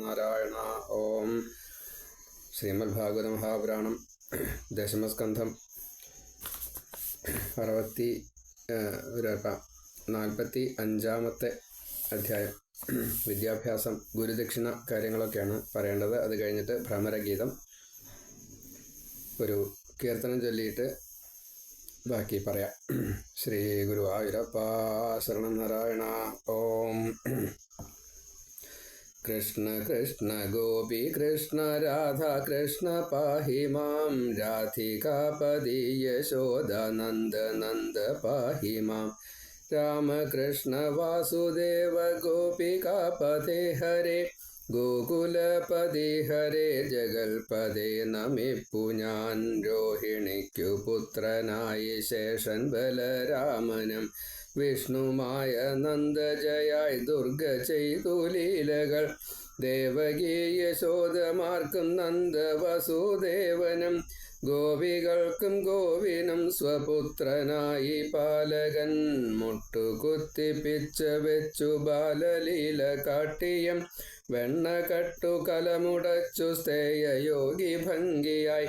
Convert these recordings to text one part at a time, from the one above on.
നാരായണ ഓം. ശ്രീമദ്ഭാഗവത മഹാപുരാണം ദശമസ്കന്ധം അറുപത്തി നാൽപ്പത്തി അഞ്ചാമത്തെ അധ്യായം. വിദ്യാഭ്യാസം ഗുരുദക്ഷിണ കാര്യങ്ങളൊക്കെയാണ് പറയേണ്ടത്. അത് കഴിഞ്ഞിട്ട് ഭ്രമരഗീതം ഒരു കീർത്തനം ചൊല്ലിയിട്ട് ബാക്കി പറയാം. ശ്രീ ഗുരുവായൂരപ്പ ശരണം നാരായണ ഓം. കൃഷ്ണ കൃഷ്ണ ഗോപി കൃഷ്ണ രാധ കൃഷ്ണ പാഹി മാം രാധികാപതി യശോദ നന്ദ നന്ദ പാഹി മാം രാമകൃഷ്ണ വാസുദേവ ഗോപികാപതേ ഹരേ ഗോകുലപതി ഹരേ ജഗൽപദേ നമിപ്പു ഞാൻ രോഹിണിക്കു പുത്രനായി ശേഷൻ ബലരാമനം വിഷ്ണുമായ നന്ദജയായി ദുർഗ ചെയ്തു ലീലകൾ. നന്ദ വസുദേവനും ഗോപികൾക്കും ഗോവിനും സ്വപുത്രനായി പാലകൻ മുട്ടുകുത്തിപ്പിച്ച വെച്ചു ബാലലീല കാട്ടിയം. വെണ്ണ കട്ടു കലമുടച്ചു സ്ഥേയ യോഗി ഭംഗിയായി.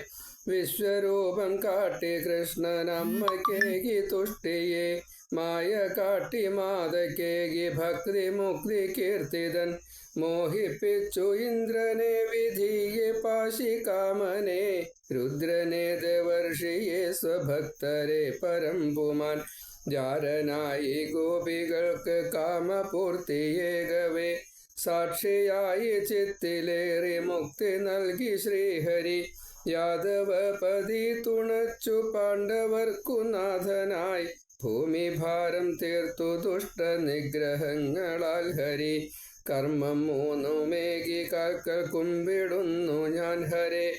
വിശ്വരൂപം കാട്ടി കൃഷ്ണനമ്മക്കേകി തുഷ്ടിയെ. മായ കാട്ടി മാതക്കേകി ഭക്തി മുക്തി കീർത്തിതൻ. മോഹിപ്പിച്ചു ഇന്ദ്രനെ വിധിയെ പാശികാമനെ രുദ്രനെ ദേവർഷിയെ സ്വഭക്തരെ പരമ്പുമാൻ. ജാരനായി ഗോപികൾക്ക് കാമപൂർത്തിയേകവേ. സാക്ഷിയായി ചിത്തിലേറി മുക്തി നൽകി ശ്രീഹരി. യാദവപതി തുണച്ചു പാണ്ഡവർക്കു നാഥനായി. ഭൂമി ഭാരം തീർത്തു ദുഷ്ട നിഗ്രഹങ്ങളാൽ ഹരി. കർമ്മം മൂന്നുമേകി കാൽക്കൽ കുമ്പിടുന്നു ഞാൻ ഹരെ.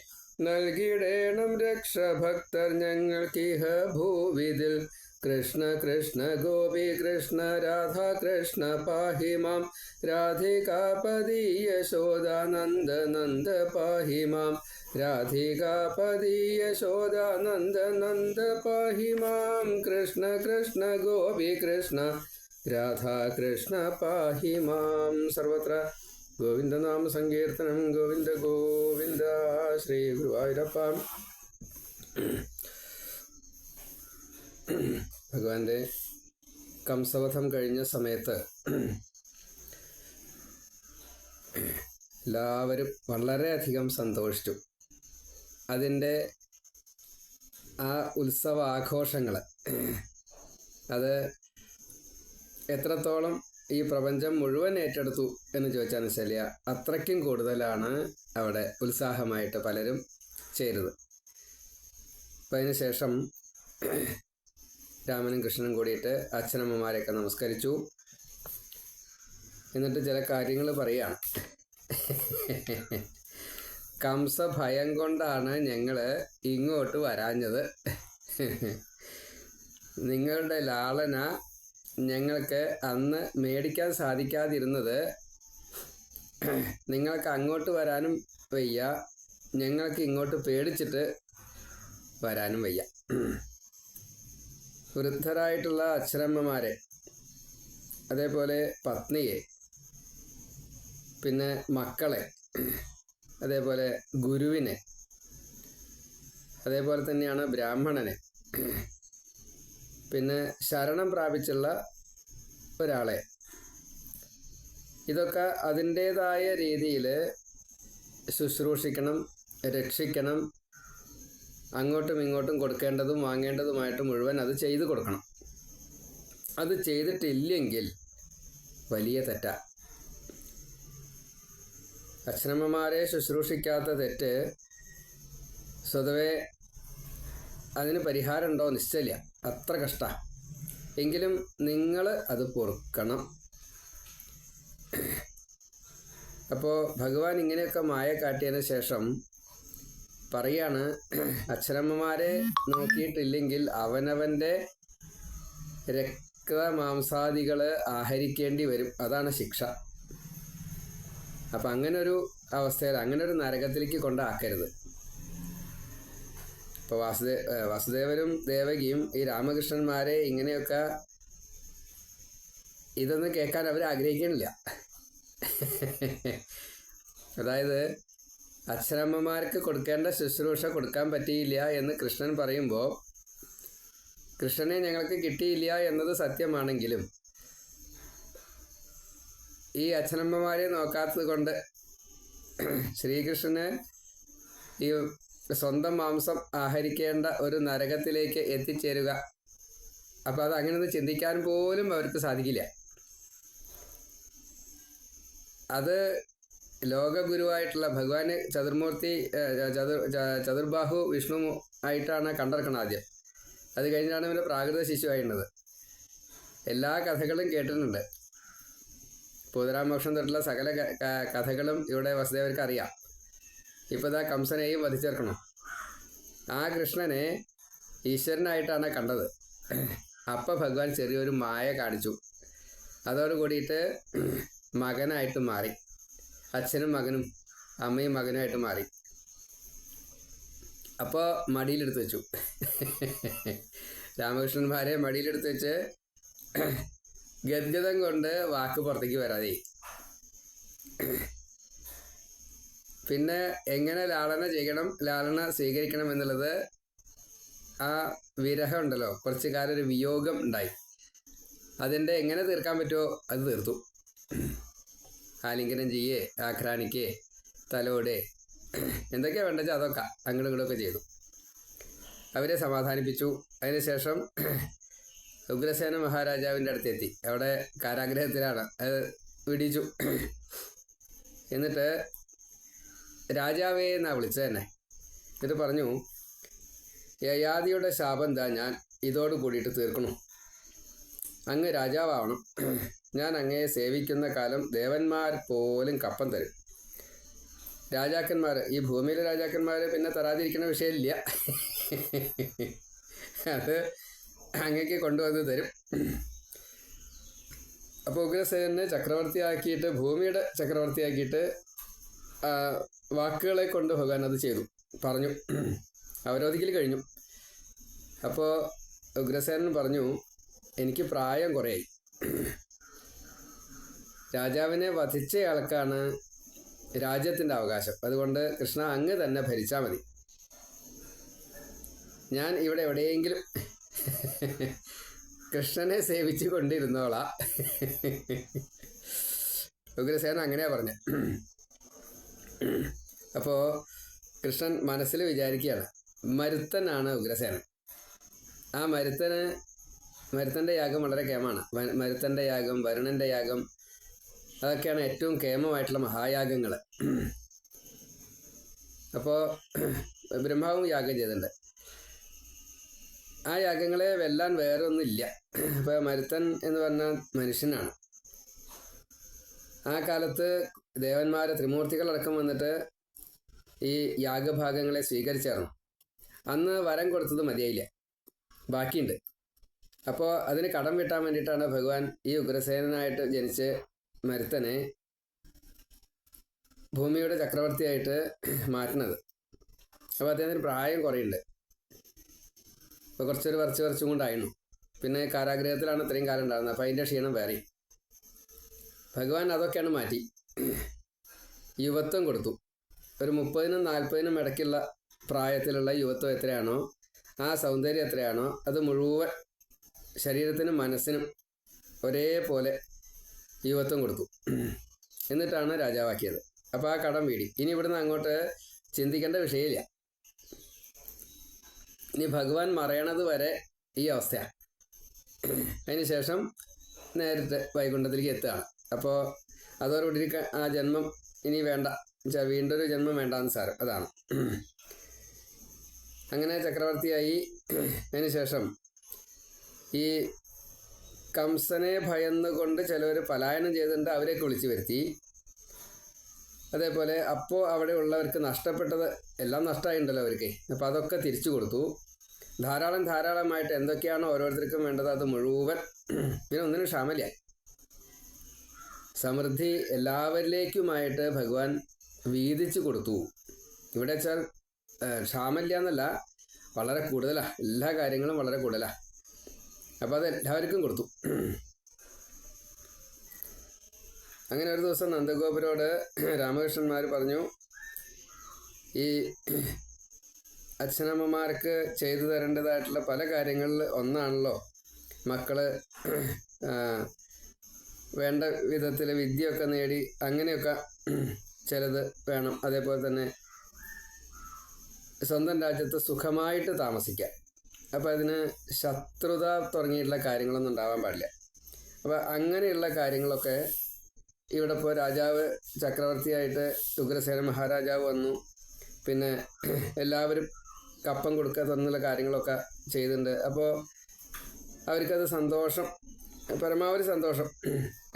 നൽകിടേണം രക്ഷഭക്തർ ഞങ്ങൾക്കിഹ ഭൂവിതിൽ. കൃഷ്ണ കൃഷ്ണ ഗോപി കൃഷ്ണ രാധ കൃഷ്ണ പാഹി മാം. രാധികാപതി യശോദ നന്ദ പാഹി മാം. രാധികാപതി യശോദ നന്ദ നന്ദ പാഹി മാം. കൃഷ്ണ കൃഷ്ണ ഗോപി കൃഷ്ണ രാധാ കൃഷ്ണ പാഹി മാം. സർവത്ര ഗോവിന്ദനാമ സങ്കീർത്തനം ഗോവിന്ദ ഗോവിന്ദ ശ്രീ ഗുരുവായൂരപ്പ. ഭഗവാന്റെ കംസവധം കഴിഞ്ഞ സമയത്ത് എല്ലാവരും വളരെയധികം സന്തോഷിച്ചു. അതിന്റെ ആ ഉത്സവ ആഘോഷങ്ങൾ അത് എത്രത്തോളം ഈ പ്രപഞ്ചം മുഴുവൻ ഏറ്റെടുത്തു എന്ന് ചോദിച്ചാൽ ശരിയ അത്രയ്ക്കും കൂടുതലാണ് അവിടെ ഉത്സാഹമായിട്ട് പലരും ചേരുന്നത് അപ്പം അതിന് ശേഷം രാമനും കൃഷ്ണനും കൂടിയിട്ട് അച്ഛനമ്മമാരെയൊക്കെ നമസ്കരിച്ചു. എന്നിട്ട് ചില കാര്യങ്ങൾ പറയാണ് കംസ ഭയം കൊണ്ടാണ് ഞങ്ങൾ ഇങ്ങോട്ട് വരാഞ്ഞത്. നിങ്ങളുടെ ലാളന ഞങ്ങൾക്ക് അന്ന് മേടിക്കാൻ സാധിക്കാതിരുന്നത് നിങ്ങൾക്ക് അങ്ങോട്ട് വരാനും വയ്യ. ഞങ്ങൾക്ക് ഇങ്ങോട്ട് പേടിച്ചിട്ട് വരാനും വയ്യ. വൃദ്ധരായിട്ടുള്ള അച്ഛനമ്മമാരെ. അതേപോലെ പത്നിയെ. പിന്നെ മക്കളെ. അതേപോലെ ഗുരുവിനെ. അതേപോലെ തന്നെയാണ് ബ്രാഹ്മണനെ. പിന്നെ ശരണം പ്രാപിച്ചുള്ള ഒരാളെ. ഇതൊക്കെ അതിന്റേതായ രീതിയിൽ ശുശ്രൂഷിക്കണം രക്ഷിക്കണം അങ്ങോട്ടും ഇങ്ങോട്ടും കൊടുക്കേണ്ടതും വാങ്ങേണ്ടതുമായിട്ട് മുഴുവൻ അത് ചെയ്തു കൊടുക്കണം. അത് ചെയ്തിട്ടില്ലെങ്കിൽ വലിയ തെറ്റാ. അച്ഛനമ്മമാരെ ശുശ്രൂഷിക്കാത്ത തെറ്റ് സ്വതവേ അതിന് പരിഹാരമുണ്ടോ? നിശ്ചയില്ല. അത്ര കഷ്ട. എങ്കിലും നിങ്ങൾ അത് പൊറുക്കണം. അപ്പോൾ ഭഗവാൻ ഇങ്ങനെയൊക്കെ മായ കാട്ടിയതിന് ശേഷം പറയാണ് അച്ഛനമ്മമാരെ നോക്കിയിട്ടില്ലെങ്കിൽ അവനവന്റെ രക്തമാംസാദികൾ ആഹരിക്കേണ്ടി വരും. അതാണ് ശിക്ഷ. അപ്പം അങ്ങനെ ഒരു അവസ്ഥയിൽ അങ്ങനെ ഒരു നരകത്തിലേക്ക് കൊണ്ടാക്കരുത്. ഇപ്പോൾ വാസുദേ വാസുദേവനും ദേവകിയും ഈ രാമകൃഷ്ണന്മാരെ ഇങ്ങനെയൊക്കെ ഇതൊന്നും കേൾക്കാൻ അവർ ആഗ്രഹിക്കണില്ല അതായത് അച്ഛനമ്മമാർക്ക് കൊടുക്കേണ്ട ശുശ്രൂഷ കൊടുക്കാൻ പറ്റിയില്ല എന്ന് കൃഷ്ണൻ പറയുമ്പോൾ കൃഷ്ണനെ ഞങ്ങൾക്ക് കിട്ടിയില്ല എന്നത് സത്യമാണെങ്കിലും ഈ അച്ഛനമ്മമാരെ നോക്കാത്തത് കൊണ്ട് ശ്രീകൃഷ്ണന് ഈ സ്വന്തം മാംസം ആഹരിക്കേണ്ട ഒരു നരകത്തിലേക്ക് എത്തിച്ചേരുക. അപ്പോൾ അത് അങ്ങനെ ചിന്തിക്കാൻ പോലും അവർക്ക് സാധിക്കില്ല. അത് ലോകഗുരുവായിട്ടുള്ള ഭഗവാന് ചതുർമൂർത്തി ചതുർ ചതുർബാഹു വിഷ്ണു ആയിട്ടാണ് കണ്ടിറക്കണം ആദ്യം. അത് കഴിഞ്ഞാണ് ഇവരെ പ്രാകൃത ശിശുവായിരുന്നത് എല്ലാ കഥകളും കേട്ടിട്ടുണ്ട്. പൂതരാമോക്ഷം തൊട്ടുള്ള സകല കഥകളും ഇവിടെ വസുദേവർക്ക് അറിയാം. ഇപ്പോൾ ഇതാ കംസനെയും വധിച്ചേർക്കണം. ആ കൃഷ്ണനെ ഈശ്വരനായിട്ടാണ് കണ്ടത്. അപ്പം ഭഗവാൻ ചെറിയൊരു മായ കാണിച്ചു. അതോട് കൂടിയിട്ട് മകനായിട്ട് മാറി. അച്ഛനും മകനും അമ്മയും മകനുമായിട്ട് മാറി. അപ്പോൾ മടിയിലെടുത്ത് വെച്ചു. രാമകൃഷ്ണൻ രാമകൃഷ്ണന്മാരെ മടിയിലെടുത്ത് വെച്ച് ഗദ്ഗതം കൊണ്ട് വാക്ക് പുറത്തേക്ക് വരാതെ. പിന്നെ എങ്ങനെ ലാളന ചെയ്യണം ലാളന സ്വീകരിക്കണം എന്നുള്ളത് ആ വിരഹം ഉണ്ടല്ലോ കുറച്ച് കാലം ഒരു വിയോഗം ഉണ്ടായി. അതിന്റെ എങ്ങനെ തീർക്കാൻ പറ്റുമോ അത് തീർത്തു. ആലിംഗനം ചെയ്യേ ആക്രാണിക്കേ തലോടെ. എന്തൊക്കെയാ വേണ്ടത്? അതൊക്കെ അങ്ങോട്ടും ചെയ്തു. അവരെ സമാധാനിപ്പിച്ചു. അതിനുശേഷം ഉഗ്രസേന മഹാരാജാവിന്റെ അടുത്തെത്തി. അവിടെ കാരാഗ്രഹത്തിലാണ്. അത് വിടിച്ചു എന്നിട്ട് രാജാവേ എന്നാ വിളിച്ചത് തന്നെ എന്നിട്ട് പറഞ്ഞു യയാദിയുടെ ശാപം എന്താ? ഞാൻ ഇതോട് കൂടിയിട്ട് തീർക്കണം? അങ്ങ് രാജാവാവണം. ഞാൻ അങ്ങയെ സേവിക്കുന്ന കാലം ദേവന്മാർ പോലും കപ്പം തരും. രാജാക്കന്മാർ ഈ ഭൂമിയിലെ രാജാക്കന്മാർ പിന്നെ തരാതിരിക്കുന്ന വിഷയമില്ല. അത് അങ്ങക്ക് കൊണ്ടുവന്ന് തരും. അപ്പോൾ ഉഗ്രസേനെ ചക്രവർത്തിയാക്കിയിട്ട് ഭൂമിയുടെ ചക്രവർത്തിയാക്കിയിട്ട് വാക്കുകളെ കൊണ്ട് ഭഗവാൻ അത് ചെയ്തു. പറഞ്ഞു. അവരോധിക്കൽ കഴിഞ്ഞു. അപ്പോൾ ഉഗ്രസേനൻ പറഞ്ഞു എനിക്ക് പ്രായം കുറയായി. രാജാവിനെ വധിച്ചയാൾക്കാണ് രാജ്യത്തിന്റെ അവകാശം. അതുകൊണ്ട് കൃഷ്ണ അങ്ങ് തന്നെ ഭരിച്ചാൽ മതി. ഞാൻ ഇവിടെ എവിടെയെങ്കിലും കൃഷ്ണനെ സേവിച്ചു കൊണ്ടിരുന്നോളാ. ഉഗ്രസേന അങ്ങനെയാ പറഞ്ഞു. അപ്പോൾ കൃഷ്ണൻ മനസ്സിൽ വിചാരിക്കുകയാണ് മരുത്തനാണ് ഉഗ്രസേനൻ ആ മരുത്തന് മരുത്തന്റെ യാഗം വളരെ കേമാണ്. മരുത്തന്റെ യാഗം വരുണന്റെ യാഗം അതൊക്കെയാണ് ഏറ്റവും കേമമായിട്ടുള്ള മഹായാഗങ്ങൾ അപ്പോൾ ബ്രഹ്മാവും യാഗം ചെയ്തിട്ടുണ്ട്. ആ യാഗങ്ങളെ വെല്ലാൻ വേറെ ഒന്നുമില്ല അപ്പോൾ മരുത്തൻ എന്ന് പറഞ്ഞാൽ മനുഷ്യനാണ്. ആ കാലത്ത് ദേവന്മാരെ ത്രിമൂർത്തികളടക്കം വന്നിട്ട് ഈ യാഗഭാഗങ്ങളെ സ്വീകരിച്ചായിരുന്നു. അന്ന് വരം കൊടുത്തത് മതിയായില്ല. ബാക്കിയുണ്ട്. അപ്പോൾ അതിന് കടം കിട്ടാൻ വേണ്ടിയിട്ടാണ് ഭഗവാൻ ഈ ഉഗ്രസേനായിട്ട് ജനിച്ച് മരുത്തനെ ഭൂമിയുടെ ചക്രവർത്തിയായിട്ട് മാറ്റുന്നത്. അപ്പോൾ അദ്ദേഹത്തിന് പ്രായം കുറയുണ്ട്. അപ്പോൾ കുറച്ചൊരു കുറച്ച് കുറച്ചും കൊണ്ടായിരുന്നു പിന്നെ കാരാഗ്രഹത്തിലാണ് ഇത്രയും കാലം ഉണ്ടാകുന്നത് അപ്പോൾ അതിന്റെ ക്ഷീണം വേറെ. ഭഗവാൻ അതൊക്കെയാണ് മാറ്റി. യുവത്വം കൊടുത്തു. ഒരു മുപ്പതിനും നാൽപ്പതിനും ഇടയ്ക്കുള്ള പ്രായത്തിലുള്ള യുവത്വം എത്രയാണോ ആ സൗന്ദര്യം എത്രയാണോ അത് മുഴുവൻ ശരീരത്തിനും മനസ്സിനും ഒരേപോലെ യുവത്വം കൊടുത്തു. എന്നിട്ടാണ് രാജാവാക്കിയത്. അപ്പോൾ ആ കടം വീടി. ഇനി ഇവിടുന്ന് അങ്ങോട്ട് ചിന്തിക്കേണ്ട വിഷയമില്ല. ഇനി ഭഗവാൻ മറയണത് വരെ ഈ അവസ്ഥയാണ് അതിനുശേഷം നേരിട്ട് വൈകുണ്ഠത്തിലേക്ക് എത്തുകയാണ്. അപ്പോൾ അതോടുകൂടി ആ ജന്മം ഇനി വേണ്ട. എന്നുവെച്ചാൽ വീണ്ടും ഒരു ജന്മം വേണ്ടാന്ന് സാരം. അതാണ്. അങ്ങനെ ചക്രവർത്തിയായി. അതിനുശേഷം ഈ കംസനെ ഭയന്നുകൊണ്ട് ചിലവർ പലായനം ചെയ്തിട്ടുണ്ട് അവരെയൊക്കെ വിളിച്ചു വരുത്തി. അതേപോലെ അപ്പോൾ അവിടെ ഉള്ളവർക്ക് നഷ്ടപ്പെട്ടത് എല്ലാം നഷ്ടമായിട്ടുണ്ടല്ലോ അവർക്ക്. അപ്പോൾ അതൊക്കെ തിരിച്ചു കൊടുത്തു. ധാരാളം ധാരാളമായിട്ട് എന്തൊക്കെയാണോ ഓരോരുത്തർക്കും വേണ്ടത് അത് മുഴുവൻ പിന്നെ ഒന്നിനും ക്ഷാമല്ല സമൃദ്ധി എല്ലാവരിലേക്കുമായിട്ട് ഭഗവാൻ വീതിച്ചു കൊടുത്തു. ഇവിടെ വെച്ചാൽ ക്ഷാമല്ല എന്നല്ല വളരെ കൂടുതലാണ് എല്ലാ കാര്യങ്ങളും വളരെ കൂടുതലാണ് അപ്പോൾ അത് എല്ലാവർക്കും കൊടുത്തു. അങ്ങനെ ഒരു ദിവസം നന്ദഗോപുരോട് രാമകൃഷ്ണന്മാർ പറഞ്ഞു ഈ അച്ഛനമ്മമാർക്ക് ചെയ്തു തരേണ്ടതായിട്ടുള്ള പല കാര്യങ്ങളിൽ ഒന്നാണല്ലോ മക്കൾ വേണ്ട വിധത്തിൽ വിദ്യയൊക്കെ നേടി അങ്ങനെയൊക്കെ ചിലത് വേണം. അതേപോലെ തന്നെ സ്വന്തം രാജ്യത്ത് സുഖമായിട്ട് താമസിക്കാം അപ്പോൾ അതിന് ശത്രുത തുടങ്ങിയിട്ടുള്ള കാര്യങ്ങളൊന്നും ഉണ്ടാവാൻ പാടില്ല. അപ്പോൾ അങ്ങനെയുള്ള കാര്യങ്ങളൊക്കെ ഇവിടെ ഇപ്പോൾ രാജാവ് ചക്രവർത്തിയായിട്ട് ഉഗ്രസേന മഹാരാജാവ് വന്നു. പിന്നെ എല്ലാവരും കപ്പം കൊടുക്കുക തന്നുള്ള കാര്യങ്ങളൊക്കെ ചെയ്തിട്ടുണ്ട്. അപ്പോൾ അവർക്കത് സന്തോഷം പരമാവധി സന്തോഷം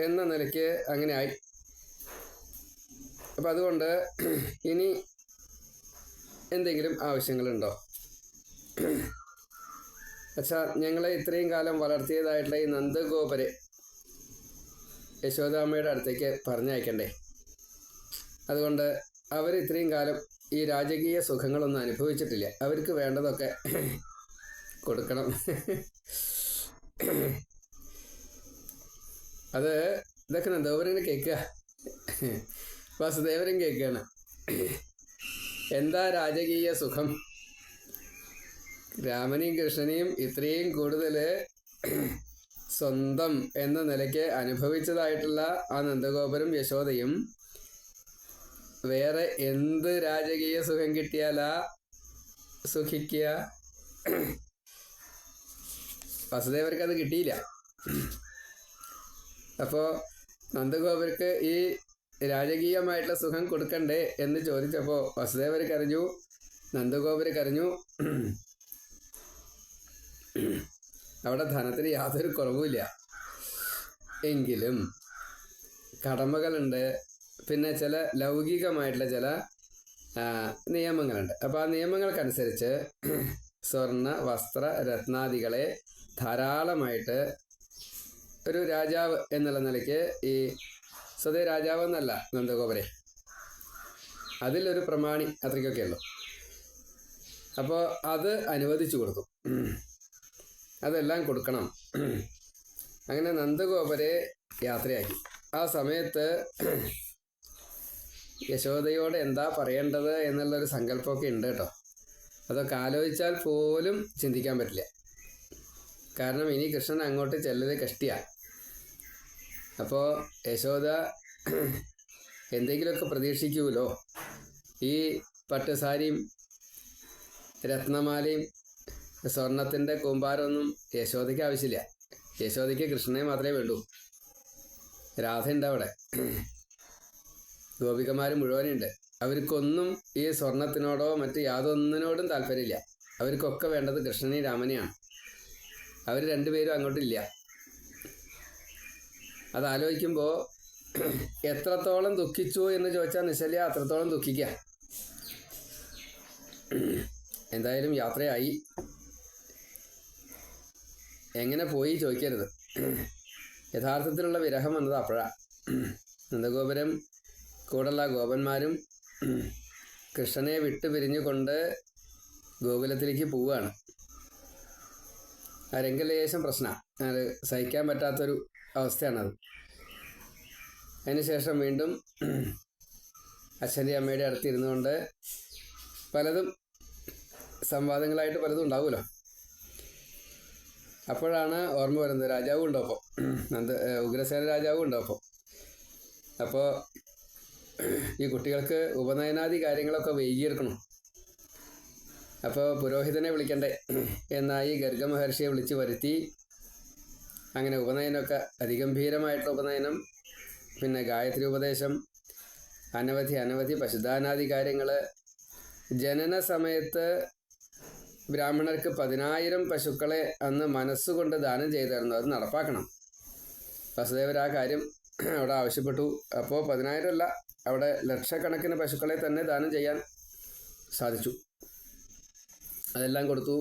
എന്ന നിലയ്ക്ക് അങ്ങനെയായി. അപ്പം അതുകൊണ്ട് ഇനി എന്തെങ്കിലും ആവശ്യങ്ങളുണ്ടോ? അച്ഛാ ഞങ്ങളെ ഇത്രയും കാലം വളർത്തിയതായിട്ടുള്ള ഈ നന്ദഗോപരെ യശോദാമ്മയുടെ അടുത്തേക്ക് പറഞ്ഞയക്കണ്ടേ? അതുകൊണ്ട് അവർ ഇത്രയും കാലം ഈ രാജകീയ സുഖങ്ങളൊന്നും അനുഭവിച്ചിട്ടില്ല. അവർക്ക് വേണ്ടതൊക്കെ കൊടുക്കണം. അത് ഇതൊക്കെ നന്ദഗോപരനെ കേൾക്കുക. വാസുദേവരും കേൾക്കുകയാണ്. എന്താ രാജകീയ സുഖം? രാമനെയും കൃഷ്ണനെയും ഇത്രയും കൂടുതൽ സ്വന്തം എന്ന നിലയ്ക്ക് അനുഭവിച്ചതായിട്ടുള്ള ആ നന്ദഗോപുരം യശോദയും വേറെ എന്ത് രാജകീയ സുഖം കിട്ടിയാലാ സുഖിക്കുക? വസുദേവർക്ക് അത് കിട്ടിയില്ല. അപ്പോൾ നന്ദഗോപർക്ക് ഈ രാജകീയമായിട്ടുള്ള സുഖം കൊടുക്കണ്ടേ എന്ന് ചോദിച്ചപ്പോൾ വസുദേവർ കരഞ്ഞു നന്ദഗോപര് കരഞ്ഞു അവിടെ ധനത്തിന് യാതൊരു കുറവുമില്ല. എങ്കിലും കടമകളുണ്ട്. പിന്നെ ചില ലൗകികമായിട്ടുള്ള ചില നിയമങ്ങളുണ്ട്. അപ്പോൾ ആ നിയമങ്ങൾക്കനുസരിച്ച് സ്വർണ വസ്ത്ര രത്നാദികളെ ധാരാളമായിട്ട് ഒരു രാജാവ് എന്നുള്ള നിലയ്ക്ക് ഈ സ്വതേ രാജാവ് എന്നല്ല നന്ദഗോപരെ. അതിലൊരു പ്രമാണി അത്രയ്ക്കൊക്കെ ഉള്ളൂ അപ്പോൾ അത് അനുവദിച്ചു കൊടുത്തു. അതെല്ലാം കൊടുക്കണം. അങ്ങനെ നന്ദഗോപരെ യാത്രയാക്കി. ആ സമയത്ത് യശോദയോട് എന്താ പറയേണ്ടത് എന്നുള്ളൊരു സങ്കല്പമൊക്കെ ഉണ്ട് കേട്ടോ. അതൊക്കെ ആലോചിച്ചാൽ പോലും ചിന്തിക്കാൻ പറ്റില്ല. കാരണം ഇനി കൃഷ്ണൻ അങ്ങോട്ട് ചെല്ലത് കഷ്ടിയാണ് അപ്പോൾ യശോദ എന്തെങ്കിലുമൊക്കെ പ്രതീക്ഷിക്കുമല്ലോ ഈ പട്ടുസാരിയും രത്നമാലയും സ്വർണത്തിന്റെ കൂമ്പാരമൊന്നും യശോദയ്ക്ക് ആവശ്യമില്ല. യശോദയ്ക്ക് കൃഷ്ണനെ മാത്രമേ വേണ്ടൂ. രാധ ഉണ്ട് അവിടെ. ഗോപികമാർ മുഴുവനുണ്ട്. അവർക്കൊന്നും ഈ സ്വർണത്തിനോടോ മറ്റ് യാതൊന്നിനോടും താല്പര്യമില്ല. അവർക്കൊക്കെ വേണ്ടത് കൃഷ്ണനെയും രാമനെയാണ് അവർ രണ്ടുപേരും അങ്ങോട്ടില്ല. അത് ആലോചിക്കുമ്പോൾ എത്രത്തോളം ദുഃഖിച്ചു എന്ന് ചോദിച്ചാൽ നിശല്യ അത്രത്തോളം ദുഃഖിക്കുക. എന്തായാലും യാത്രയായി. എങ്ങനെ പോയി ചോദിക്കരുത്. യഥാർത്ഥത്തിലുള്ള വിരഹം വന്നത് അപ്പോഴാണ് നന്ദഗോപുരം കൂടുള്ള ഗോപന്മാരും കൃഷ്ണനെ വിട്ടു പിരിഞ്ഞുകൊണ്ട് ഗോകുലത്തിലേക്ക് പോവുകയാണ്. രംഗലേശം പ്രശ്നമാണ് അത് സഹിക്കാൻ പറ്റാത്തൊരു അവസ്ഥയാണത്. അതിനുശേഷം വീണ്ടും അച്ഛന്റെ അമ്മയുടെ അടുത്തിരുന്നുകൊണ്ട് പലതും സംവാദങ്ങളായിട്ട് പലതും ഉണ്ടാവുമല്ലോ. അപ്പോഴാണ് ഓർമ്മ വരുന്നത്. രാജാവും ഉണ്ടോ അപ്പോൾ നന്ദ ഉഗ്രസേന രാജാവും ഉണ്ടോ അപ്പോൾ അപ്പോൾ ഈ കുട്ടികൾക്ക് ഉപനയനാദി കാര്യങ്ങളൊക്കെ വൈകിയെടുക്കണം. അപ്പോൾ പുരോഹിതനെ വിളിക്കണ്ടേ എന്നായി ഗർഗ മഹർഷിയെ വിളിച്ച് വരുത്തി. അങ്ങനെ ഉപനയനമൊക്കെ അതിഗംഭീരമായിട്ടുള്ള ഉപനയനം പിന്നെ ഗായത്രി ഉപദേശം അനവധി അനവധി പശുദാനാദി കാര്യങ്ങൾ ജനന സമയത്ത് ബ്രാഹ്മണർക്ക് പതിനായിരം പശുക്കളെ അന്ന് മനസ്സുകൊണ്ട് ദാനം ചെയ്തായിരുന്നു അത് നടപ്പാക്കണം. വസുദേവർ ആ കാര്യം അവിടെ ആവശ്യപ്പെട്ടു. അപ്പോൾ പതിനായിരം അല്ല അവിടെ ലക്ഷക്കണക്കിന് പശുക്കളെ തന്നെ ദാനം ചെയ്യാൻ സാധിച്ചു. അതെല്ലാം കൊടുത്തു.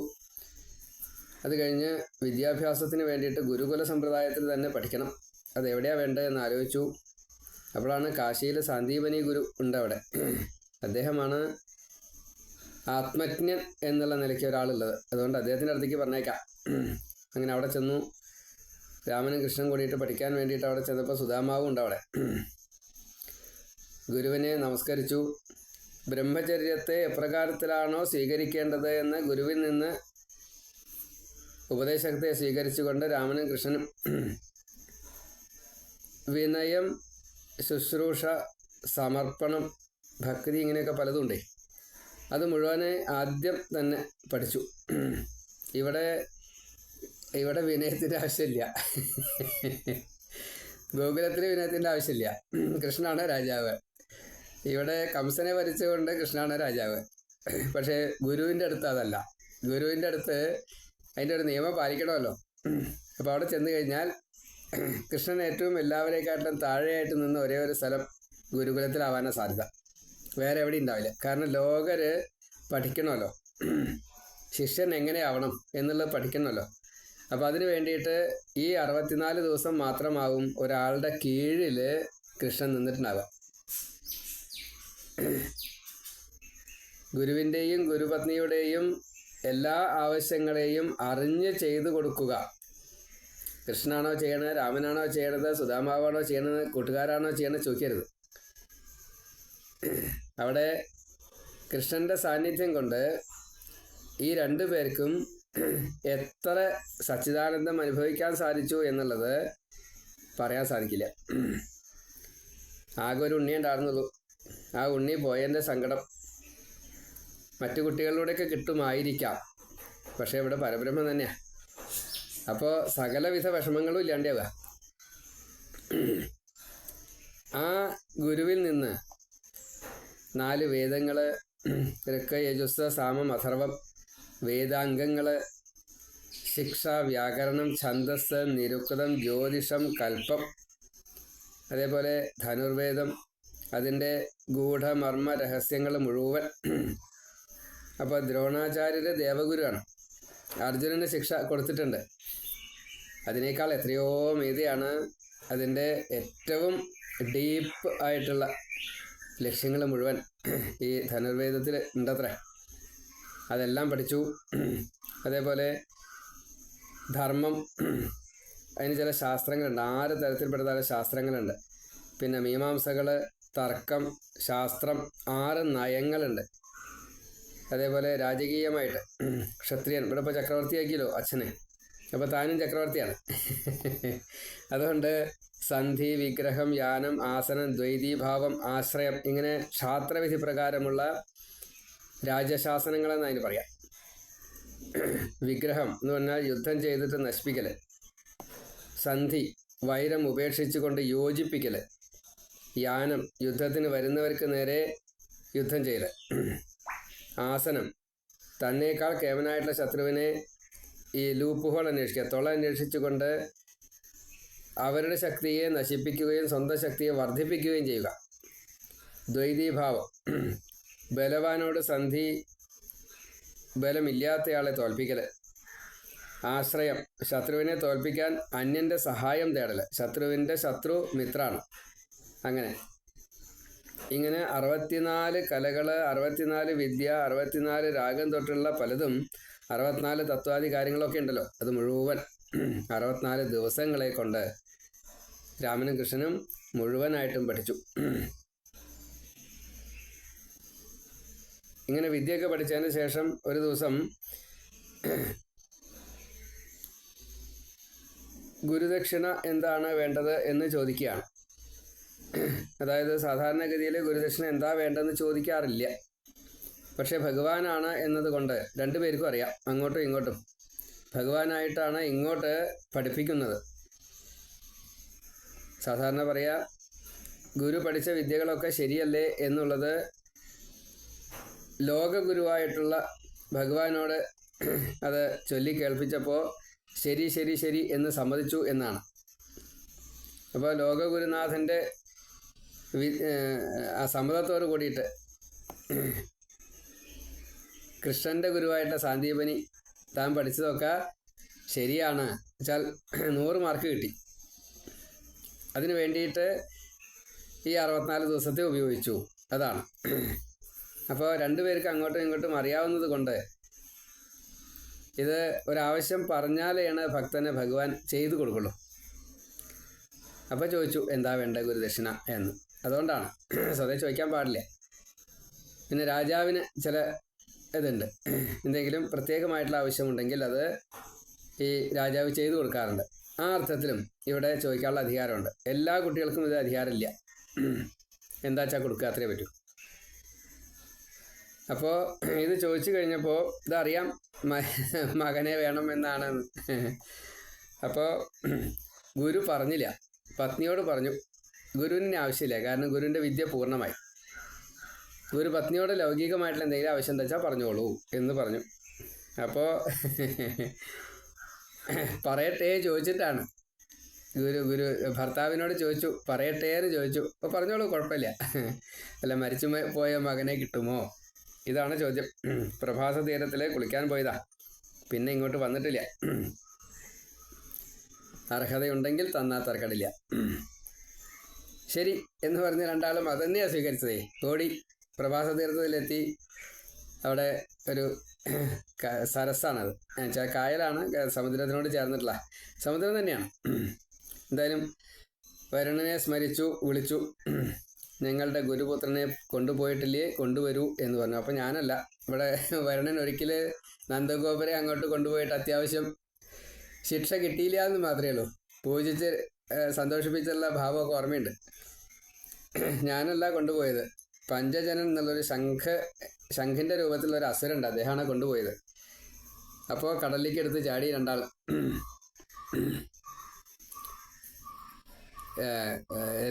അത് കഴിഞ്ഞ് വിദ്യാഭ്യാസത്തിന് വേണ്ടിയിട്ട് ഗുരുകുല സമ്പ്രദായത്തിൽ തന്നെ പഠിക്കണം. അത് എവിടെയാണ് വേണ്ടത് എന്ന് ആലോചിച്ചു. അപ്പോഴാണ് കാശിയിൽ സാന്ദീപനി ഗുരു ഉണ്ട് അവിടെ അദ്ദേഹമാണ് ആത്മജ്ഞൻ എന്നുള്ള നിലയ്ക്ക് ഒരാളുള്ളത്. അതുകൊണ്ട് അദ്ദേഹത്തിന്റെ അടുത്തേക്ക് പറഞ്ഞേക്കാം. അങ്ങനെ അവിടെ ചെന്നു. രാമനും കൃഷ്ണൻ കൂടിയിട്ട് പഠിക്കാൻ വേണ്ടിയിട്ട് അവിടെ ചെന്നപ്പോൾ സുധാമാവും ഉണ്ട് അവിടെ. ഗുരുവിനെ നമസ്കരിച്ചു. ബ്രഹ്മചര്യത്തെ എപ്രകാരത്തിലാണോ സ്വീകരിക്കേണ്ടത് എന്ന് ഗുരുവിൽ നിന്ന് ഉപദേശത്തെ സ്വീകരിച്ചുകൊണ്ട് രാമനും കൃഷ്ണനും വിനയം ശുശ്രൂഷ സമർപ്പണം ഭക്തി ഇങ്ങനെയൊക്കെ പലതുണ്ടേ അത് മുഴുവനെ ആദ്യം തന്നെ പഠിച്ചു. ഇവിടെ ഇവിടെ വിനയത്തിന്റെ ആവശ്യമില്ല. ഗോകുലത്തിൽ വിനയത്തിന്റെ ആവശ്യമില്ല. കൃഷ്ണനാണ് രാജാവ്. ഇവിടെ കംസനെ വരച്ചുകൊണ്ട് കൃഷ്ണനാണ് രാജാവ്. പക്ഷേ ഗുരുവിന്റെ അടുത്ത് അതല്ല. ഗുരുവിന്റെ അടുത്ത് അതിന്റെ ഒരു നിയമം പാലിക്കണമല്ലോ. അപ്പോൾ അവിടെ ചെന്ന് കഴിഞ്ഞാൽ കൃഷ്ണൻ ഏറ്റവും എല്ലാവരെക്കാട്ടിലും താഴെയായിട്ട് നിന്ന് ഒരേ ഒരു സ്ഥലം ഗുരുകുലത്തിലാവാനാണ് സാധ്യത. വേറെ എവിടെ ഉണ്ടാവില്ല. കാരണം ലോകര് പഠിക്കണമല്ലോ. ശിഷ്യൻ എങ്ങനെയാവണം എന്നുള്ളത് പഠിക്കണമല്ലോ. അപ്പോൾ അതിന് വേണ്ടിയിട്ട് ഈ അറുപത്തിനാല് ദിവസം മാത്രമാവും ഒരാളുടെ കീഴിൽ കൃഷ്ണൻ നിന്നിട്ടുണ്ടാവുക. ഗുരുവിന്റെയും ഗുരുപത്നിയുടെയും എല്ലാ ആവശ്യങ്ങളെയും അറിഞ്ഞ് ചെയ്തു കൊടുക്കുക. കൃഷ്ണനാണോ ചെയ്യണത് രാമനാണോ ചെയ്യണത് സുധാമാവാണോ ചെയ്യണത് കൂട്ടുകാരാണോ ചെയ്യണത് ചോദിക്കരുത്. അവിടെ കൃഷ്ണന്റെ സാന്നിധ്യം കൊണ്ട് ഈ രണ്ടു പേർക്കും എത്ര സച്ചിദാനന്ദം അനുഭവിക്കാൻ സാധിച്ചു എന്നുള്ളത് പറയാൻ സാധിക്കില്ല. ആകെ ഒരു ഉണ്ണി ഉണ്ടായിരുന്നുള്ളൂ. ആ ഉണ്ണി പോയതിന്റെ സങ്കടം മറ്റു കുട്ടികളിലൂടെയൊക്കെ കിട്ടുമായിരിക്കാം. പക്ഷേ ഇവിടെ പരബ്രഹ്മം തന്നെയാണ് അപ്പോൾ സകലവിധ വിഷമങ്ങളും ഇല്ലാണ്ടാവുക. ആ ഗുരുവിൽ നിന്ന് നാല് വേദങ്ങൾ ഋക്ക യജുസ് സാമം അഥർവം വേദാംഗങ്ങൾ ശിക്ഷ വ്യാകരണം ഛന്ദസ് നിരുക്തം ജ്യോതിഷം കൽപ്പം അതേപോലെ ധനുർവേദം അതിന്റെ ഗൂഢമർമ്മ രഹസ്യങ്ങൾ മുഴുവൻ. അപ്പോൾ ദ്രോണാചാര്യര് ദേവഗുരുവാണ്. അർജുനന് ശിക്ഷ കൊടുത്തിട്ടുണ്ട്. അതിനേക്കാൾ എത്രയോ മീതിയാണ് അതിന്റെ ഏറ്റവും ഡീപ്പ് ആയിട്ടുള്ള ലക്ഷ്യങ്ങൾ മുഴുവൻ ഈ ധനുർവേദത്തിൽ ഉണ്ടത്രേ. അതെല്ലാം പഠിച്ചു. അതേപോലെ ധർമ്മം അതിന് ചില ശാസ്ത്രങ്ങളുണ്ട്. ആറ് തരത്തിൽപ്പെട്ട ശാസ്ത്രങ്ങളുണ്ട്. പിന്നെ മീമാംസകൾ തർക്കം ശാസ്ത്രം ആറ് നയങ്ങളുണ്ട്. അതേപോലെ രാജകീയമായിട്ട് ക്ഷത്രിയൻ. ഇവിടെ ഇപ്പോൾ ചക്രവർത്തിയാക്കിയല്ലോ അച്ഛനെ. അപ്പോൾ താനും ചക്രവർത്തിയാണ്. അതുകൊണ്ട് സന്ധി വിഗ്രഹം യാനം ആസനം ദ്വൈതീഭാവം ആശ്രയം ഇങ്ങനെ ക്ഷാത്രവിധി പ്രകാരമുള്ള രാജശാസനങ്ങളെന്ന് അതിന് പറയാം. വിഗ്രഹം എന്ന് പറഞ്ഞാൽ യുദ്ധം ചെയ്തിട്ട് നശിപ്പിക്കൽ സന്ധി വൈരം ഉപേക്ഷിച്ചുകൊണ്ട് യോജിപ്പിക്കൽ യാനം യുദ്ധത്തിന് വരുന്നവർക്ക് നേരെ യുദ്ധം ചെയ്യൽ ആസനം തന്നേക്കാൾ കേവനായിട്ടുള്ള ശത്രുവിനെ ഈ ലൂപ്പുകൾ അന്വേഷിക്കുക. തൊള അന്വേഷിച്ചുകൊണ്ട് അവരുടെ ശക്തിയെ നശിപ്പിക്കുകയും സ്വന്തം ശക്തിയെ വർദ്ധിപ്പിക്കുകയും ചെയ്യുക. ദ്വൈതീഭാവം. ബലവാനോട് സന്ധി ബലമില്ലാത്തയാളെ തോൽപ്പിക്കൽ ആശ്രയം. ശത്രുവിനെ തോൽപ്പിക്കാൻ അന്യന്റെ സഹായം തേടൽ ശത്രുവിന്റെ ശത്രു മിത്രാണ്. അങ്ങനെ. ഇങ്ങനെ അറുപത്തിനാല് കലകൾ അറുപത്തിനാല് വിദ്യ അറുപത്തിനാല് രാഗം തൊട്ടുള്ള പലതും അറുപത്തിനാല് തത്വാദി കാര്യങ്ങളൊക്കെ ഉണ്ടല്ലോ. അത് മുഴുവൻ. അറുപത്തിനാല് ദിവസങ്ങളെ കൊണ്ട് രാമനും കൃഷ്ണനും മുഴുവനായിട്ടും പഠിച്ചു. ഇങ്ങനെ വിദ്യയൊക്കെ പഠിച്ചതിന് ശേഷം ഒരു ദിവസം ഗുരുദക്ഷിണ എന്താണ് വേണ്ടത് എന്ന് ചോദിക്കുകയാണ്. അതായത് സാധാരണഗതിയിൽ ഗുരുദക്ഷിണ എന്താ വേണ്ടതെന്ന് ചോദിക്കാറില്ല. പക്ഷേ ഭഗവാനാണ് എന്നതുകൊണ്ട് രണ്ടുപേർക്കും അറിയാം. അങ്ങോട്ടും ഇങ്ങോട്ടും. ഭഗവാനായിട്ടാണ് ഇങ്ങോട്ട് പഠിപ്പിക്കുന്നത്. സാധാരണ പറയാ ഗുരു പഠിച്ച വിദ്യകളൊക്കെ ശരിയല്ലേ എന്നുള്ളത് ലോകഗുരുവായിട്ടുള്ള ഭഗവാനോട് അത് ചൊല്ലി കേൾപ്പിച്ചപ്പോൾ ശരി ശരി ശരി എന്ന് സമ്മതിച്ചു എന്നാണ്. അപ്പോൾ ലോകഗുരുനാഥന്റെ ആ സമ്മതത്തോട് കൂടിയിട്ട് കൃഷ്ണന്റെ ഗുരുവായിട്ട് സാന്ദീപനി താൻ പഠിച്ചതൊക്കെ ശരിയാണ്. വെച്ചാൽ നൂറ് മാർക്ക് കിട്ടി. അതിന് വേണ്ടിയിട്ട് ഈ അറുപത്തിനാല് ദിവസത്തെ ഉപയോഗിച്ചു. അതാണ്. അപ്പോൾ രണ്ടുപേർക്ക് അങ്ങോട്ടും ഇങ്ങോട്ടും അറിയാവുന്നത് കൊണ്ട് ഇത് ഒരാവശ്യം പറഞ്ഞാലാണ് ഭക്തനെ ഭഗവാൻ ചെയ്തു കൊടുക്കുള്ളൂ. അപ്പോൾ ചോദിച്ചു എന്താ വേണ്ട ഗുരുദക്ഷിണ? എന്ന്. അതുകൊണ്ടാണ്. സ്വതേ ചോദിക്കാൻ പാടില്ല. പിന്നെ രാജാവിന് ചില ഇതുണ്ട്. എന്തെങ്കിലും പ്രത്യേകമായിട്ടുള്ള ആവശ്യമുണ്ടെങ്കിൽ അത് ഈ രാജാവ് ചെയ്തു കൊടുക്കാറുണ്ട്. ആ അർത്ഥത്തിലും ഇവിടെ ചോദിക്കാനുള്ള അധികാരമുണ്ട്. എല്ലാ കുട്ടികൾക്കും ഇത് അധികാരമില്ല. എന്താ വെച്ചാൽ കൊടുക്കുക? അത്രേ പറ്റൂ. അപ്പോൾ ഇത് ചോദിച്ചു കഴിഞ്ഞപ്പോൾ ഇതറിയാം മകനെ വേണം എന്നാണ്. അപ്പോൾ ഗുരു പറഞ്ഞില്ല. പത്നിയോട് പറഞ്ഞു. ഗുരുവിന് ആവശ്യമില്ല. കാരണം ഗുരുവിന്റെ വിദ്യ പൂർണമായി. ഗുരു പത്നിയോട് ലൗകികമായിട്ടുള്ള എന്തെങ്കിലും ആവശ്യം എന്താ വെച്ചാൽ പറഞ്ഞോളൂ എന്ന് പറഞ്ഞു. അപ്പോൾ പറയട്ടെ ചോദിച്ചിട്ടാണ്. ഗുരു ഗുരു ഭർത്താവിനോട് ചോദിച്ചു പറയട്ടെ എന്ന് ചോദിച്ചു. അപ്പോൾ പറഞ്ഞോളൂ കുഴപ്പമില്ല. അല്ല മരിച്ചു പോയ മകനെ കിട്ടുമോ? ഇതാണ് ചോദ്യം. പ്രഭാസ തീരത്തിൽ കുളിക്കാൻ പോയതാ. പിന്നെ ഇങ്ങോട്ട് വന്നിട്ടില്ല. അർഹതയുണ്ടെങ്കിൽ തന്നാ തർക്കടില്ല. ശരി എന്ന് പറഞ്ഞ് രണ്ടാളും അത് സ്വീകരിച്ചതേ. ഓടി. പ്രഭാത തീർത്ഥത്തിലെത്തി. അവിടെ ഒരു സരസാണത് വെച്ചാൽ കായലാണ് സമുദ്രത്തിനോട് ചേർന്നിട്ടുള്ള. സമുദ്രം തന്നെയാണ്. എന്തായാലും വരുണനെ സ്മരിച്ചു വിളിച്ചു. ഞങ്ങളുടെ ഗുരുപുത്രനെ കൊണ്ടുപോയിട്ടില്ലേ? കൊണ്ടുവരൂ എന്ന് പറഞ്ഞു. അപ്പം ഞാനല്ല. ഇവിടെ വരുണൻ ഒരിക്കൽ നന്ദഗോപുരെ അങ്ങോട്ട് കൊണ്ടുപോയിട്ട് അത്യാവശ്യം ശിക്ഷ കിട്ടിയില്ല എന്ന് മാത്രമേ ഉള്ളൂ. പൂജിച്ച് സന്തോഷിപ്പിച്ചുള്ള ഭാവമൊക്കെ ഓർമ്മയുണ്ട്. ഞാനല്ല കൊണ്ടുപോയത്. പഞ്ചജനൻ എന്നുള്ളൊരു ശംഖ ശംഖിന്റെ രൂപത്തിലുള്ള ഒരു അസുരുണ്ട് അദ്ദേഹമാണ് കൊണ്ടുപോയത്. അപ്പോൾ കടലിലേക്ക് എടുത്ത് ചാടി രണ്ടാൾ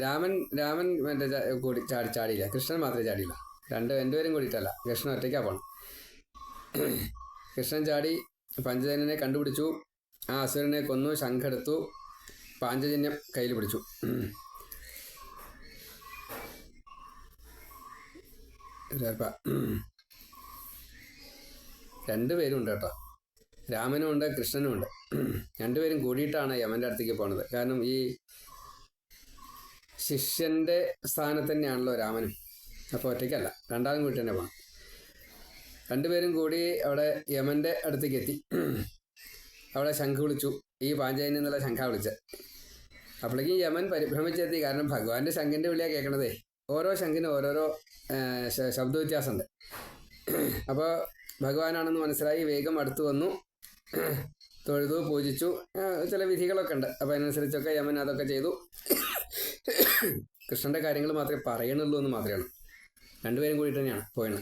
രാമൻ രാമൻ മറ്റേ കൂടി ചാടി ചാടിയില്ല. കൃഷ്ണൻ മാത്രമേ ചാടിയില്ല. രണ്ട് രണ്ടുപേരും കൂടിയിട്ടല്ല. കൃഷ്ണൻ ഒറ്റയ്ക്കാ പോണം. കൃഷ്ണൻ ചാടി പഞ്ചജനെ കണ്ടുപിടിച്ചു. ആ അസുരനെ കൊന്നു ശംഖെടുത്തു. പാഞ്ചജന്യം കയ്യിൽ പിടിച്ചു. ചിലപ്പ രണ്ടുപേരും ഉണ്ട് കേട്ടോ. രാമനും ഉണ്ട് കൃഷ്ണനും ഉണ്ട്. രണ്ടുപേരും കൂടിയിട്ടാണ് യമന്റെ അടുത്തേക്ക് പോണത്. കാരണം ഈ ശിഷ്യന്റെ സ്ഥാനത്ത് തന്നെയാണല്ലോ രാമനും. അപ്പോൾ ഒറ്റയ്ക്കല്ല രണ്ടാളും കൂടി തന്നെ പോകണം രണ്ടുപേരും കൂടി അവിടെ യമന്റെ അടുത്തേക്ക് എത്തി. അവിടെ ശംഖ് വിളിച്ചു. ഈ പാഞ്ചജന്യം എന്നുള്ള ശംഖ വിളിച്ചത്. അപ്പോഴേക്കും യമൻ പരിഭ്രമിച്ചെത്തി. കാരണം ഭഗവാന്റെ ശംഖിന്റെ വിളിയാണ് കേൾക്കണതേ ഓരോ ശംഖിനും ഓരോരോ ശബ്ദ വ്യത്യാസമുണ്ട്. അപ്പോൾ ഭഗവാനാണെന്ന് മനസ്സിലായി വേഗം അടുത്തു വന്നു. തൊഴുതു പൂജിച്ചു. ചില വിധികളൊക്കെ ഉണ്ട്. അപ്പോൾ അതിനനുസരിച്ചൊക്കെ യമൻ അതൊക്കെ ചെയ്തു. കൃഷ്ണന്റെ കാര്യങ്ങൾ മാത്രമേ പറയണുള്ളൂ എന്ന് മാത്രമാണ് രണ്ടുപേരും കൂടി തന്നെയാണ് പോയത്.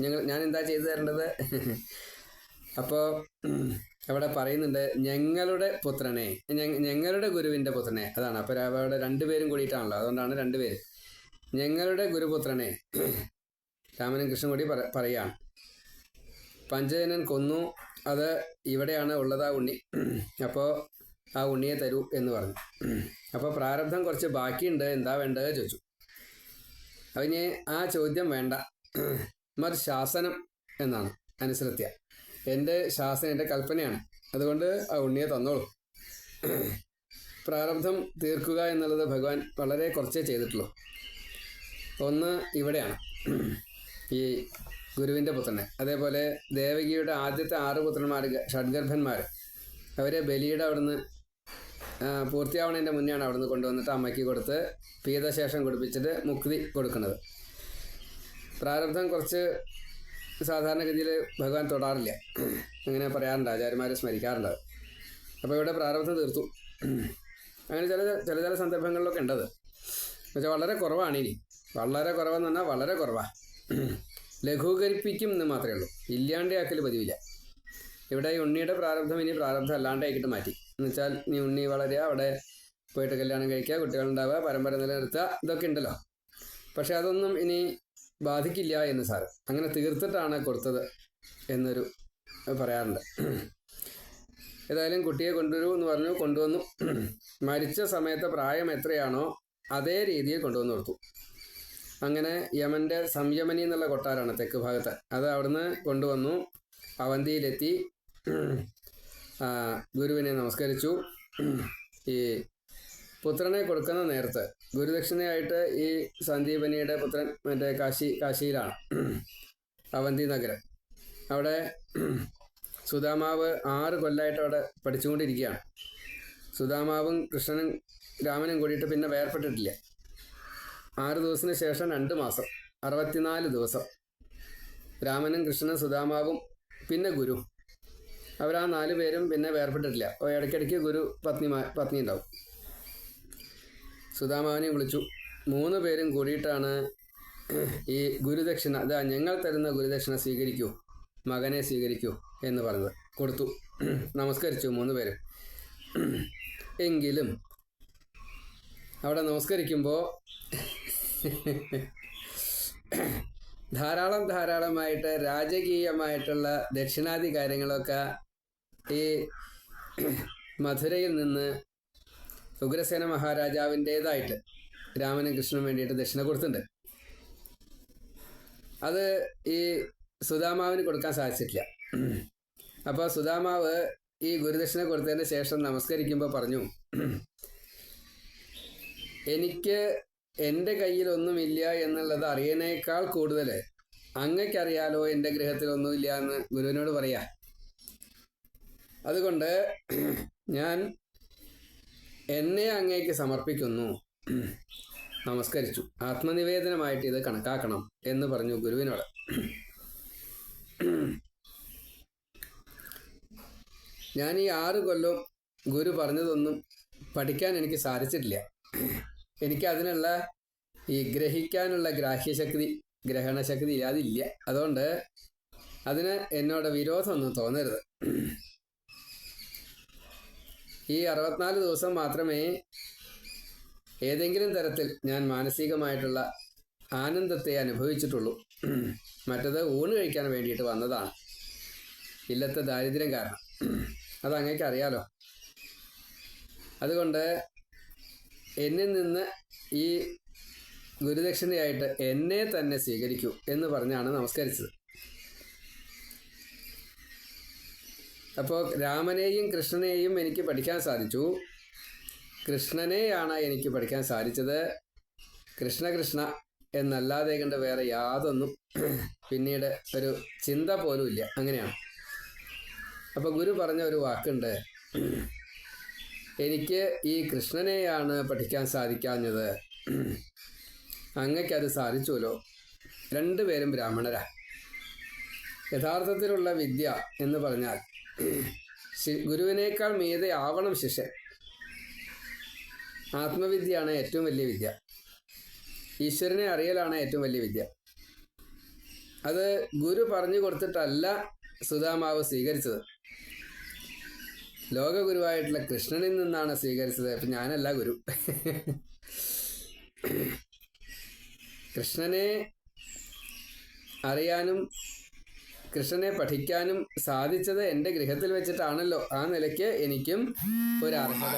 ഞങ്ങൾ ഞാൻ എന്താ ചെയ്തു തരേണ്ടത്? അപ്പോൾ അവിടെ പറയുന്നുണ്ട് ഞങ്ങളുടെ പുത്രനെ ഞങ്ങളുടെ ഗുരുവിന്റെ പുത്രനെ. അതാണ് അപ്പൊ അവിടെ രണ്ടുപേരും കൂടിയിട്ടാണല്ലോ അതുകൊണ്ടാണ് രണ്ടുപേര് ഞങ്ങളുടെ ഗുരുപുത്രനെ രാമനും കൃഷ്ണൻ കൂടി പറ പറയുകയാണ്. പഞ്ചജനൻ കൊന്നു അത് ഇവിടെയാണ് ഉള്ളത് ആ ഉണ്ണി. അപ്പോൾ ആ ഉണ്ണിയെ തരൂ എന്ന് പറഞ്ഞു. അപ്പോൾ പ്രാരബ്ധം കുറച്ച് ബാക്കിയുണ്ട് എന്താ വേണ്ടത് ചോദിച്ചു. അതിന് ആ ചോദ്യം വേണ്ട. മർ ശാസനം എന്നാണ് അനുസൃത്യ. എന്റെ ശാസന എന്റെ കൽപ്പനയാണ്. അതുകൊണ്ട് ആ ഉണ്ണിയെ തന്നോളൂ. പ്രാരബ്ധം തീർക്കുക എന്നുള്ളത് ഭഗവാൻ വളരെ കുറച്ചേ ചെയ്തിട്ടുള്ളൂ. ഒന്ന് ഇവിടെയാണ്. ഈ ഗുരുവിന്റെ പുത്രനെ. അതേപോലെ ദേവകിയുടെ ആദ്യത്തെ ആറ് പുത്രന്മാർ ഷഡ്ഗർഭന്മാർ അവരെ ബലിയുടെ അവിടുന്ന് പൂർത്തിയാവണേന്റെ മുന്നെയാണ് അവിടുന്ന് കൊണ്ടുവന്നിട്ട് അമ്മയ്ക്ക് കൊടുത്ത് പീതശേഷം കുടിപ്പിച്ചിട്ട് മുക്തി കൊടുക്കുന്നത്. പ്രാരബ്ധം കുറച്ച് സാധാരണഗതിയിൽ ഭഗവാൻ തൊടാറില്ല. അങ്ങനെ പറയാറുണ്ട് ആചാര്യന്മാർ സ്മരിക്കാറുണ്ട്. അപ്പോൾ ഇവിടെ പ്രാരബ്ധം തീർത്തു. അങ്ങനെ ചില ചില ചില സന്ദർഭങ്ങളിലൊക്കെ ഉണ്ടത്. പക്ഷെ വളരെ കുറവാണ് ഇനി. വളരെ കുറവെന്ന് പറഞ്ഞാൽ വളരെ കുറവാണ് ലഘൂകരിപ്പിക്കും എന്ന് മാത്രമേ ഉള്ളൂ. ഇല്ലാണ്ടാക്കൽ പതിവില്ല. ഇവിടെ ഉണ്ണിയുടെ പ്രാരബ്ധം ഇനി പ്രാരബ്ധം അല്ലാണ്ടാക്കിയിട്ട് മാറ്റി. എന്ന് വെച്ചാൽ നീ ഉണ്ണി വളരുക അവിടെ പോയിട്ട് കല്യാണം കഴിക്കുക കുട്ടികളുണ്ടാവുക പരമ്പര നിലനിർത്തുക ഇതൊക്കെ ഉണ്ടല്ലോ. പക്ഷേ അതൊന്നും ഇനി ബാധിക്കില്ല എന്ന് സാറ് അങ്ങനെ തീർത്തിട്ടാണ് കൊടുത്തത് എന്നൊരു പറയാറുണ്ട്. ഏതായാലും കുട്ടിയെ കൊണ്ടുവരൂ എന്ന് പറഞ്ഞു കൊണ്ടുവന്നു. മരിച്ച സമയത്തെ പ്രായം എത്രയാണോ അതേ രീതിയിൽ കൊണ്ടുവന്നു കൊടുത്തു. അങ്ങനെ യമന്റെ സംയമനി എന്നുള്ള കൊട്ടാരമാണ് തെക്ക് ഭാഗത്ത്. അത് അവിടുന്ന് കൊണ്ടുവന്നു. അവന്തിയിലെത്തി. ഗുരുവിനെ നമസ്കരിച്ചു. ഈ പുത്രനെ കൊടുക്കുന്ന നേരത്ത് ഗുരുദക്ഷിണയായിട്ട് ഈ സന്ദീപനിയുടെ പുത്രൻ മറ്റേ കാശി കാശിയിലാണ് അവന്തി നഗരം. അവിടെ സുധാമാവ് ആറ് കൊല്ലമായിട്ട് അവിടെ പഠിച്ചുകൊണ്ടിരിക്കുകയാണ്. സുധാമാവും കൃഷ്ണനും രാമനും കൂടിയിട്ട് പിന്നെ വേർപെട്ടിട്ടില്ല. ആറ് ദിവസത്തിന് ശേഷം രണ്ട് മാസം അറുപത്തിനാല് ദിവസം രാമനും കൃഷ്ണനും സുധാമാവും പിന്നെ ഗുരു. അവരാ നാല് പേരും പിന്നെ വേർപെട്ടിട്ടില്ല. ഇടയ്ക്കിടയ്ക്ക് ഗുരു പത്നി പത്നി ഉണ്ടാവും. സുധാമാവിനെ വിളിച്ചു. മൂന്ന് പേരും കൂടിയിട്ടാണ് ഈ ഗുരുദക്ഷിണ അതാ ഞങ്ങൾ തരുന്ന ഗുരുദക്ഷിണ സ്വീകരിക്കൂ മകനെ സ്വീകരിക്കൂ എന്ന് പറഞ്ഞത്. കൊടുത്തു. നമസ്കരിച്ചു മൂന്ന് പേരും. എങ്കിലും അവിടെ നമസ്കരിക്കുമ്പോൾ ധാരാളം ധാരാളമായിട്ട് രാജകീയമായിട്ടുള്ള ദക്ഷിണാദി കാര്യങ്ങളൊക്കെ ഈ മധുരയിൽ നിന്ന് ഉഗ്രസേന മഹാരാജാവിന്റെതായിട്ട് രാമനും കൃഷ്ണനും വേണ്ടിയിട്ട് ദക്ഷിണ കൊടുത്തിട്ടുണ്ട്. അത് ഈ സുധാമാവിന് കൊടുക്കാൻ സാധിച്ചിട്ടില്ല. അപ്പോൾ സുധാമാവ് ഈ ഗുരുദക്ഷിണ കൊടുത്തതിന് ശേഷം നമസ്കരിക്കുമ്പോൾ പറഞ്ഞു എനിക്ക് എന്റെ കയ്യിൽ കയ്യിലൊന്നുമില്ല എന്നുള്ളത് അറിയണേക്കാൾ കൂടുതൽ അങ്ങക്കറിയാലോ എന്റെ ഗൃഹത്തിലൊന്നുമില്ല എന്ന് ഗുരുവിനോട് പറയാ. അതുകൊണ്ട് ഞാൻ എന്നെ അങ്ങേക്ക് സമർപ്പിക്കുന്നു. നമസ്കരിച്ചു. ആത്മനിവേദനമായിട്ട് ഇത് കണക്കാക്കണം എന്ന് പറഞ്ഞു ഗുരുവിനോട്. ഞാൻ ഈ ആറ് കൊല്ലം ഗുരു പറഞ്ഞതൊന്നും പഠിക്കാൻ എനിക്ക് സാധിച്ചിട്ടില്ല. എനിക്ക് അതിനുള്ള ഈ ഗ്രഹിക്കാനുള്ള ഗ്രാഹ്യശക്തി ഗ്രഹണശക്തി അതില്ല അതുകൊണ്ട് അതിന് എന്നോട് വിരോധമൊന്നും തോന്നരുത്. ഈ അറുപത്തിനാല് ദിവസം മാത്രമേ ഏതെങ്കിലും തരത്തിൽ ഞാൻ മാനസികമായിട്ടുള്ള ആനന്ദത്തെ അനുഭവിച്ചിട്ടുള്ളൂ. മറ്റത് ഊണ് കഴിക്കാൻ വേണ്ടിയിട്ട് വന്നതാണ്. ഇല്ലത്തെ ദാരിദ്ര്യം കാരണം. അത് അങ്ങേക്ക് അറിയാലോ. അതുകൊണ്ട് എന്നിൽ നിന്ന് ഈ ഗുരുദക്ഷിണയായിട്ട് എന്നെ തന്നെ സ്വീകരിക്കൂ എന്ന് പറഞ്ഞാണ് നമസ്കരിച്ചത്. അപ്പോൾ രാമനെയും കൃഷ്ണനെയും എനിക്ക് പഠിക്കാൻ സാധിച്ചു. കൃഷ്ണനെയാണ് എനിക്ക് പഠിക്കാൻ സാധിച്ചത്. കൃഷ്ണ കൃഷ്ണ എന്നല്ലാതെ കണ്ട് വേറെ യാതൊന്നും പിന്നീട് ഒരു ചിന്ത പോലും ഇല്ല. അങ്ങനെയാണ്. അപ്പോൾ ഗുരു പറഞ്ഞ ഒരു വാക്കുണ്ട്. എനിക്ക് ഈ കൃഷ്ണനെയാണ് പഠിക്കാൻ സാധിക്കാഞ്ഞത്. അങ്ങക്കത് സാധിച്ചുവല്ലോ. രണ്ടുപേരും ബ്രാഹ്മണരാ. യഥാർത്ഥത്തിലുള്ള വിദ്യ എന്ന് പറഞ്ഞാൽ ഗുരുവിനേക്കാൾ മീതെ ആവണം ശിഷ്യൻ. ആത്മവിദ്യയാണ് ഏറ്റവും വലിയ വിദ്യ. ഈശ്വരനെ അറിയലാണ് ഏറ്റവും വലിയ വിദ്യ. അത് ഗുരു പറഞ്ഞു കൊടുത്തിട്ടല്ല സുധാമാവ് സ്വീകരിച്ചത്. ലോകഗുരുവായിട്ടുള്ള കൃഷ്ണനിൽ നിന്നാണ് സ്വീകരിച്ചത്. അപ്പം ഞാനല്ല ഗുരു. കൃഷ്ണനെ അറിയാനും കൃഷ്ണനെ പഠിക്കാനും സാധിച്ചത് എന്റെ ഗൃഹത്തിൽ വെച്ചിട്ടാണല്ലോ ആ നിലയ്ക്ക് എനിക്കും ഒരു അർഹത